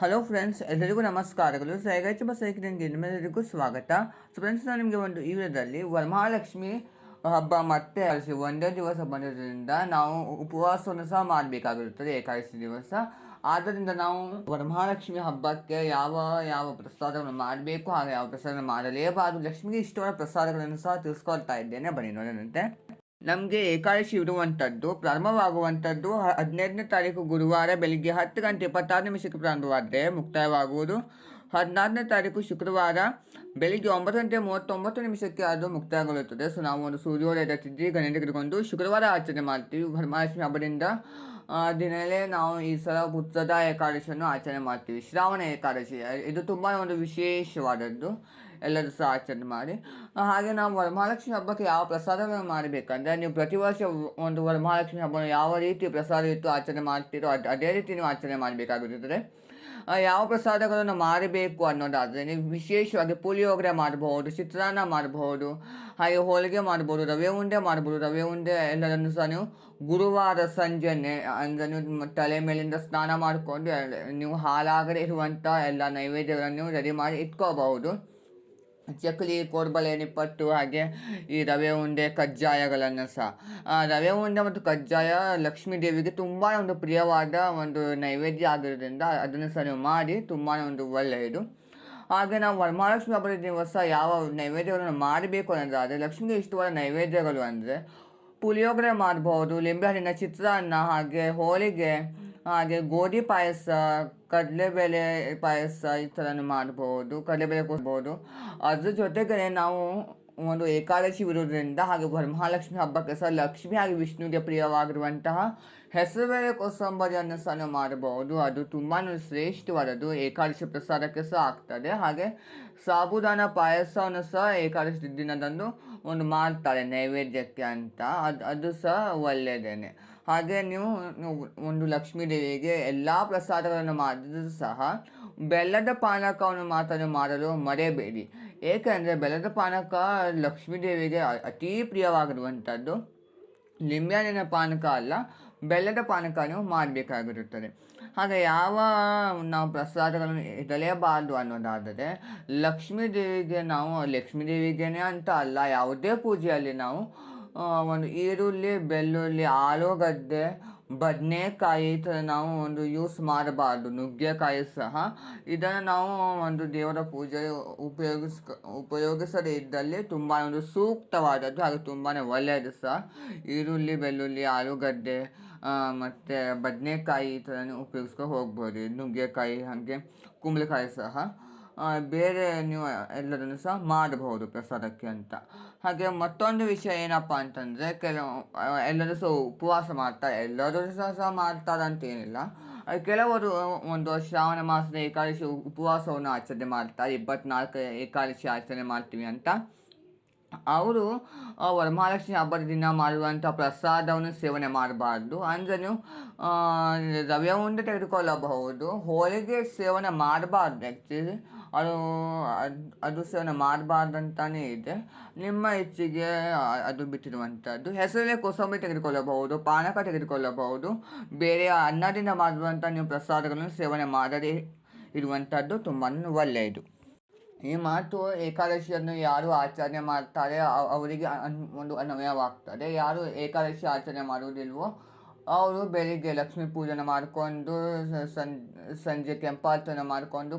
Hello friends ಎಲ್ಲರಿಗೂ ನಮಸ್ಕಾರಗಳು. ಸೈಗಾಚ ಬಸೈಕಿನಿಂದ ನಿಮ್ಮೆಲ್ಲರಿಗೂ ಸ್ವಾಗತ. ಸೊ ಫ್ರೆಂಡ್ಸ್ ನಾನು ನಿಮಗೆ ಒಂದು ಈ ವಿಡಿಯೋದಲ್ಲಿ ವರಮಹಾಲಕ್ಷ್ಮಿ ಹಬ್ಬ ಮತ್ತೆ ಕಳಿಸಿ ಒಂದೇ ದಿವಸ ಬಂದಿರೋದ್ರಿಂದ ನಾವು ಉಪವಾಸವನ್ನು ಸಹ ಮಾಡಬೇಕಾಗಿರುತ್ತದೆ ಏಕಾದಶಿ ದಿವಸ. ಆದ್ದರಿಂದ ನಾವು ವರಮಹಾಲಕ್ಷ್ಮಿ ಹಬ್ಬಕ್ಕೆ ಯಾವ ಯಾವ ಪ್ರಸಾದವನ್ನು ಮಾಡಬೇಕು ಹಾಗೆ ಯಾವ ಪ್ರಸಾದ ಮಾಡಲೇಬಾರದು. ಲಕ್ಷ್ಮಿಗೆ ಇಷ್ಟವಾದ ಪ್ರಸಾದಗಳನ್ನು ಸಹ ತಿಳಿಸ್ಕೊಳ್ತಾ ಇದ್ದೇನೆ. ಬನ್ನಿ ನೋಡೋಣಂತೆ. ನಮಗೆ ಏಕಾದಶಿ ಇರುವಂಥದ್ದು ಪ್ರಾರಂಭವಾಗುವಂಥದ್ದು ಹದಿನೈದನೇ ತಾರೀಕು ಗುರುವಾರ ಬೆಳಿಗ್ಗೆ ಹತ್ತು ಗಂಟೆ ಇಪ್ಪತ್ತಾರು ನಿಮಿಷಕ್ಕೆ ಪ್ರಾರಂಭವಾದರೆ ಮುಕ್ತಾಯವಾಗುವುದು. ಹದಿನಾರನೇ ತಾರೀಕು ಶುಕ್ರವಾರ ಬೆಳಿಗ್ಗೆ ಒಂಬತ್ತು ಗಂಟೆ ಮೂವತ್ತೊಂಬತ್ತು ನಿಮಿಷಕ್ಕೆ ಅದು ಮುಕ್ತಾಯಗೊಳ್ಳುತ್ತದೆ. ಸೊ, ನಾವು ಒಂದು ಸೂರ್ಯೋದಯದ ತಿಥಿ ಗಣನೆ ತೆಗೆದುಕೊಂಡು ಶುಕ್ರವಾರ ಆಚರಣೆ ಮಾಡ್ತೀವಿ. ವರಮಹಾಲಕ್ಷ್ಮಿ ಹಬ್ಬದಿಂದ ದಿನಲೇ ನಾವು ಈ ಸಲ ಪುತ್ರದ ಏಕಾದಶಿಯನ್ನು ಆಚರಣೆ ಮಾಡ್ತೀವಿ. ಶ್ರಾವಣ ಏಕಾದಶಿ ಇದು ತುಂಬ ಒಂದು ವಿಶೇಷವಾದದ್ದು. ಎಲ್ಲರೂ ಸಹ ಆಚರಣೆ ಮಾಡಿ. ಹಾಗೆ ನಾವು ವರಮಹಾಲಕ್ಷ್ಮಿ ಹಬ್ಬಕ್ಕೆ ಯಾವ ಪ್ರಸಾದಗಳನ್ನು ಮಾಡಬೇಕಂದ್ರೆ ನೀವು ಪ್ರತಿ ವರ್ಷ ಒಂದು ವರಮಹಾಲಕ್ಷ್ಮಿ ಹಬ್ಬವನ್ನು ಯಾವ ರೀತಿ ಪ್ರಸಾದ ಇಟ್ಟು ಆಚರಣೆ ಮಾಡ್ತೀರೋ ಅದು, ಅದೇ ರೀತಿ ನೀವು ಆಚರಣೆ ಮಾಡಬೇಕಾಗುತ್ತದೆ. ಯಾವ ಪ್ರಸಾದಗಳನ್ನು ಮಾರಬೇಕು ಅನ್ನೋದಾದರೆ ನೀವು ವಿಶೇಷವಾಗಿ ಪುಳಿಯೋಗರೆ ಮಾಡಬಹುದು, ಚಿತ್ರಾನ್ನ ಮಾಡಬಹುದು, ಹಾಗೆ ಹೋಳಿಗೆ ಮಾಡ್ಬೋದು ರವೆ ಉಂಡೆ ಮಾಡ್ಬೋದು ರವೆ ಉಂಡೆ ಎಲ್ಲದನ್ನು ಸಹ ನೀವು ಗುರುವಾರ ಸಂಜೆನೆ ಅಂದರೆ ನೀವು ತಲೆ ಮೇಲಿಂದ ಸ್ನಾನ ಮಾಡಿಕೊಂಡು ನೀವು ಹಾಲಾಗದೆ ಇರುವಂಥ ಎಲ್ಲ ನೈವೇದ್ಯಗಳನ್ನು ರೆಡಿ ಮಾಡಿ ಇಟ್ಕೋಬಹುದು. ಚಕ್ಕಲಿ ಕೋರ್ಬಳೆ ನಿಪ್ಪಟ್ಟು ಹಾಗೆ ಈ ರವೆ ಉಂಡೆ, ಕಜ್ಜಾಯಗಳನ್ನು ಸಹ. ರವೆ ಉಂಡೆ ಮತ್ತು ಕಜ್ಜಾಯ ಲಕ್ಷ್ಮೀ ದೇವಿಗೆ ತುಂಬಾ ಒಂದು ಪ್ರಿಯವಾದ ಒಂದು ನೈವೇದ್ಯ ಆಗಿರೋದ್ರಿಂದ ಅದನ್ನು ಸಹ ಮಾಡಿ ತುಂಬಾ ಒಂದು ಒಳ್ಳೆಯದು. ಹಾಗೆ ನಾವು ವರಮಹಾಲಕ್ಷ್ಮಿ ಹಬ್ಬದ ದಿವಸ ಯಾವ ನೈವೇದ್ಯಗಳನ್ನು ಮಾಡಬೇಕು ಅನ್ನೋದಾದರೆ ಲಕ್ಷ್ಮಿಗೆ ಇಷ್ಟವಾದ ನೈವೇದ್ಯಗಳು ಅಂದರೆ ಪುಳಿಯೋಗರೆ ಮಾಡಬಹುದು ಲಿಂಬೆಹಣ್ಣಿನ ಚಿತ್ರಾನ್ನ ಹಾಗೆ ಹೋಳಿಗೆ ಹಾಗೆ ಗೋಧಿ ಪಾಯಸ, ಕಡಲೆಬೇಳೆ ಪಾಯಸ ಈ ಥರನೂ ಮಾಡ್ಬೋದು, ಕಡಲೆಬೇಳೆ ಕೊಡ್ಬೋದು ಅದ್ರ ಜೊತೆಗೆ ನಾವು ಒಂದು ಏಕಾದಶಿ ಇರೋದ್ರಿಂದ ಹಾಗೆ ವರಮಹಾಲಕ್ಷ್ಮಿ ಹಬ್ಬಕ್ಕೆ ಸಹ ಲಕ್ಷ್ಮಿ ಹಾಗೆ ವಿಷ್ಣುವಿಗೆ ಪ್ರಿಯವಾಗಿರುವಂತಹ ಹೆಸರುಬೇಳೆ ಕೋಸಂಬರಿಯನ್ನು ಸಹ ನಾವು ಮಾಡಬಹುದು ಅದು ತುಂಬಾ ಶ್ರೇಷ್ಠವಾದದ್ದು. ಏಕಾದಶಿ ಪ್ರಸಾದಕ್ಕೆ ಸಹ ಆಗ್ತದೆ. ಹಾಗೆ ಸಾಬುದಾನ ಪಾಯಸವನ್ನು ಸಹ ಏಕಾದಶಿ ದಿನದಂದು ಒಂದು ಮಾಡ್ತಾರೆ ನೈವೇದ್ಯಕ್ಕೆ ಅಂತ. ಅದು ಅದು ಸಹ ಒಳ್ಳೆಯದೇನೆ ಹಾಗೆ ನೀವು ಒಂದು ಲಕ್ಷ್ಮೀ ದೇವಿಗೆ ಎಲ್ಲ ಪ್ರಸಾದಗಳನ್ನು ಮಾಡಿದರೂ ಸಹ ಬೆಲ್ಲದ ಪಾನಕವನ್ನು ಮಾತ್ರ ಮಾಡಲು ಮರೆಯಬೇಡಿ. ಏಕೆಂದರೆ ಬೆಲ್ಲದ ಪಾನಕ ಲಕ್ಷ್ಮೀ ದೇವಿಗೆ ಅತೀ ಪ್ರಿಯವಾಗಿರುವಂಥದ್ದು. ಲಿಂಬೆಹಣ್ಣಿನ ಪಾನಕ ಅಲ್ಲ, ಬೆಲ್ಲದ ಪಾನಕವನ್ನು ಮಾಡಬೇಕಾಗಿರುತ್ತದೆ. ಹಾಗೆ ಯಾವ ನಾವು ಪ್ರಸಾದಗಳನ್ನು ಇಡಲೇಬಾರದು ಅನ್ನೋದಾದರೆ ಲಕ್ಷ್ಮೀ ದೇವಿಗೆ ನಾವು, ಲಕ್ಷ್ಮೀ ದೇವಿಗೇನೆ ಅಂತ ಅಲ್ಲ, ಯಾವುದೇ ಪೂಜೆಯಲ್ಲಿ ನಾವು ಒಂದು ಈರುಳ್ಳಿ, ಬೆಳ್ಳುಳ್ಳಿ, ಆಲೂಗಡ್ಡೆ, ಬದನೆಕಾಯಿ ಈ ಥರ ನಾವು ಒಂದು ಯೂಸ್ ಮಾಡಬಾರ್ದು. ನುಗ್ಗೆಕಾಯಿ ಸಹ. ಇದನ್ನು ನಾವು ಒಂದು ದೇವರ ಪೂಜೆ ಉಪಯೋಗಿಸ್ ಉಪಯೋಗಿಸದೇ ಇದ್ದಲ್ಲಿ ತುಂಬ ಒಂದು ಸೂಕ್ತವಾದದ್ದು ಹಾಗೂ ತುಂಬಾ ಒಳ್ಳೆಯದು ಸಹ. ಈರುಳ್ಳಿ, ಬೆಳ್ಳುಳ್ಳಿ, ಆಲೂಗಡ್ಡೆ ಮತ್ತು ಬದನೆಕಾಯಿ ಈ ಥರನೇ ಉಪಯೋಗಿಸ್ಕೊ ಹೋಗ್ಬೋದು. ನುಗ್ಗೆಕಾಯಿ ಹಾಗೆ ಕುಂಬಳಕಾಯಿ ಸಹ. ಬೇರೆ ನೀವು ಎಲ್ಲದನ್ನು ಸಹ ಮಾಡಬಹುದು ಪ್ರಸಾದಕ್ಕೆ ಅಂತ. ಹಾಗೆ ಮತ್ತೊಂದು ವಿಷಯ ಏನಪ್ಪ ಅಂತಂದರೆ, ಕೆಲವು ಎಲ್ಲರೂ ಸಹ ಉಪವಾಸ ಮಾಡ್ತಾರೆ. ಎಲ್ಲರೂ ಸಹ ಸಹ ಮಾಡ್ತಾರೆ ಅಂತೇನಿಲ್ಲ ಕೆಲವರು ಒಂದು ಶ್ರಾವಣ ಮಾಸದ ಏಕಾದಶಿ ಉಪವಾಸವನ್ನು ಆಚರಣೆ ಮಾಡ್ತಾರೆ. ಇಪ್ಪತ್ನಾಲ್ಕು ಏಕಾದಶಿ ಆಚರಣೆ ಮಾಡ್ತೀವಿ ಅಂತ. ಅವರು ವರಮಹಾಲಕ್ಷ್ಮಿ ಹಬ್ಬದ ದಿನ ಮಾಡುವಂಥ ಪ್ರಸಾದವನ್ನು ಸೇವನೆ ಮಾಡಬಾರ್ದು. ಅಂದರೆ ನೀವು ರವೆ ಉಂಡೆ ತೆಗೆದುಕೊಳ್ಳಬಹುದು. ಹೋಳಿಗೆ ಸೇವನೆ ಮಾಡಬಾರ್ದು ಆ್ಯಕ್ಚುಲಿ ಅದು ಅದು ಅದು ಸೇವನೆ ಮಾಡಬಾರ್ದು ಅಂತಾನೇ ಇದೆ. ನಿಮ್ಮ ಇಚ್ಛೆಗೆ ಅದು ಬಿಟ್ಟಿರುವಂಥದ್ದು ಹೆಸರಲ್ಲೇ ಕೋಸಂಬರಿ ತೆಗೆದುಕೊಳ್ಳಬಹುದು, ಪಾನಕ ತೆಗೆದುಕೊಳ್ಳಬಹುದು. ಬೇರೆ ಅನ್ನದಿಂದ ಮಾಡುವಂಥ ನೀವು ಪ್ರಸಾದಗಳನ್ನು ಸೇವನೆ ಮಾಡದೇ ಇರುವಂಥದ್ದು ತುಂಬಾ ಒಳ್ಳೆಯದು. ಈ ಮಾತು ಏಕಾದಶಿಯನ್ನು ಯಾರು ಆಚರಣೆ ಮಾಡ್ತಾರೆ ಅವ್- ಅವರಿಗೆ ಒಂದು ಅನ್ವಯವಾಗ್ತದೆ. ಯಾರು ಏಕಾದಶಿ ಆಚರಣೆ ಮಾಡುವುದಿಲ್ವೋ ಅವರು ಬೆಳಿಗ್ಗೆ ಲಕ್ಷ್ಮೀ ಪೂಜೆನ ಮಾಡಿಕೊಂಡು ಸಂಜೆ ಕೆಂಪಾರ್ತನ ಮಾಡಿಕೊಂಡು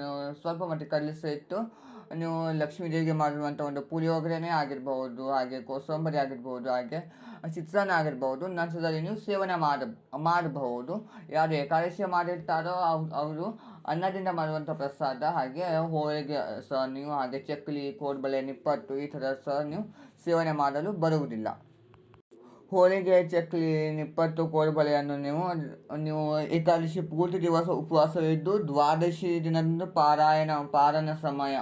ನೀವು ಸ್ವಲ್ಪ ಮಟ್ಟಿಗೆ ಕಲಿಸಿಟ್ಟು ನೀವು ಲಕ್ಷ್ಮೀ ದೇವಿಗೆ ಮಾಡಿರುವಂಥ ಒಂದು ಪುಳಿಯೋಗರೆನೇ ಆಗಿರ್ಬೋದು, ಹಾಗೆ ಕೋಸಂಬರಿ ಆಗಿರ್ಬೋದು, ಹಾಗೆ ಚಿತ್ರಾನ್ನ ಆಗಿರ್ಬೋದು, ನಂತರದಲ್ಲಿ ನೀವು ಸೇವನೆ ಮಾಡ, ಮಾಡಬಹುದು. ಯಾರು ಏಕಾದಶಿ ಮಾಡಿರ್ತಾರೋ ಅವ್, ಅವರು ಅನ್ನದಿಂದ ಮಾಡುವಂಥ ಪ್ರಸಾದ, ಹಾಗೆ ಹೋಳಿಗೆ ಸಹ ನೀವು ಹಾಗೆ ಚಕ್ಕಲಿ ಕೋಡ್ಬಳೆ, ನಿಪ್ಪಟ್ಟು ಈ ಥರ ಸಹ ನೀವು ಸೇವನೆ ಮಾಡಲು ಬರುವುದಿಲ್ಲ. ಹೋಳಿಗೆ ಚಕ್ಲಿ ನಿಪ್ಪಟ್ಟು ಕೋಡುಬಳೆಯನ್ನು ನೀವು ನೀವು ಏಕಾದಶಿ ಪೂರ್ತಿ ದಿವಸ ಉಪವಾಸವಿದ್ದು ದ್ವಾದಶಿ ದಿನದಂದು ಪಾರಾಯಣ ಪಾರಣ ಸಮಯ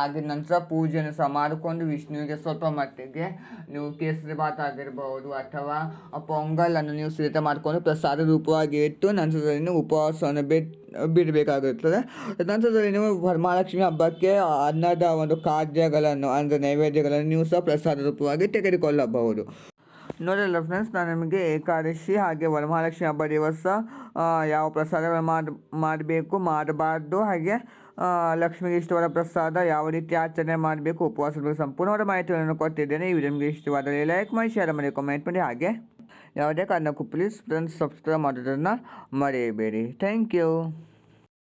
ಆದ ನಂತರ ಪೂಜೆಯನ್ನು ಸಹ ಮಾಡಿಕೊಂಡು ವಿಷ್ಣುವಿಗೆ ಸ್ವಲ್ಪ ಮಟ್ಟಿಗೆ ನೀವು ಕೇಸರಿ ಭಾತ್ ಆಗಿರ್ಬೋದು ಅಥವಾ ಪೊಂಗಲನ್ನು ನೀವು ಸಿದ್ಧತೆ ಮಾಡಿಕೊಂಡು ಪ್ರಸಾದ ರೂಪವಾಗಿ ಇಟ್ಟು ನಂತರದಲ್ಲಿ ನೀವು ಉಪವಾಸವನ್ನು ಬಿಟ್ಟು ಬಿಡಬೇಕಾಗುತ್ತದೆ. ನಂತರದಲ್ಲಿ ನೀವು ವರಮಹಾಲಕ್ಷ್ಮಿ ಹಬ್ಬಕ್ಕೆ ಅನ್ನದ ಒಂದು ಖಾದ್ಯಗಳನ್ನು, ಅಂದರೆ ನೈವೇದ್ಯಗಳನ್ನು ನೀವು ಸಹ ಪ್ರಸಾದ ರೂಪವಾಗಿ ತೆಗೆದುಕೊಳ್ಳಬಹುದು. ನೋಡಲ್ಲ ಫ್ರೆಂಡ್ಸ್, ನಾನು ನಿಮಗೆ ಏಕಾದಶಿ ಹಾಗೆ ವರಮಹಾಲಕ್ಷ್ಮಿ ಹಬ್ಬ ದಿವಸ ಯಾವ ಪ್ರಸಾದಗಳು ಮಾಡಿ, ಮಾಡಬೇಕು, ಮಾಡಬಾರ್ದು, ಹಾಗೆ ಲಕ್ಷ್ಮಿಗೆ ಇಷ್ಟವಾದ ಪ್ರಸಾದ ಯಾವ ರೀತಿ ಆಚರಣೆ ಮಾಡಬೇಕು, ಉಪವಾಸದ ಬಗ್ಗೆ ಸಂಪೂರ್ಣವಾದ ಮಾಹಿತಿಗಳನ್ನು ಕೊಟ್ಟಿದ್ದೇನೆ. ಈ ವಿಡಿಯೋ ನಿಮಗೆ ಇಷ್ಟವಾದರೆ ಲೈಕ್ ಮಾಡಿ, ಶೇರ್ ಮಾಡಿ, ಕಾಮೆಂಟ್ ಮಾಡಿ, ಹಾಗೆ ಯಾವುದೇ ಕಾರಣಕ್ಕೂ ಪ್ಲೀಸ್ ಫ್ರೆಂಡ್ಸ್ ಸಬ್ಸ್ಕ್ರೈಬ್ ಮಾಡೋದನ್ನು ಮರೆಯಬೇಡಿ. Thank you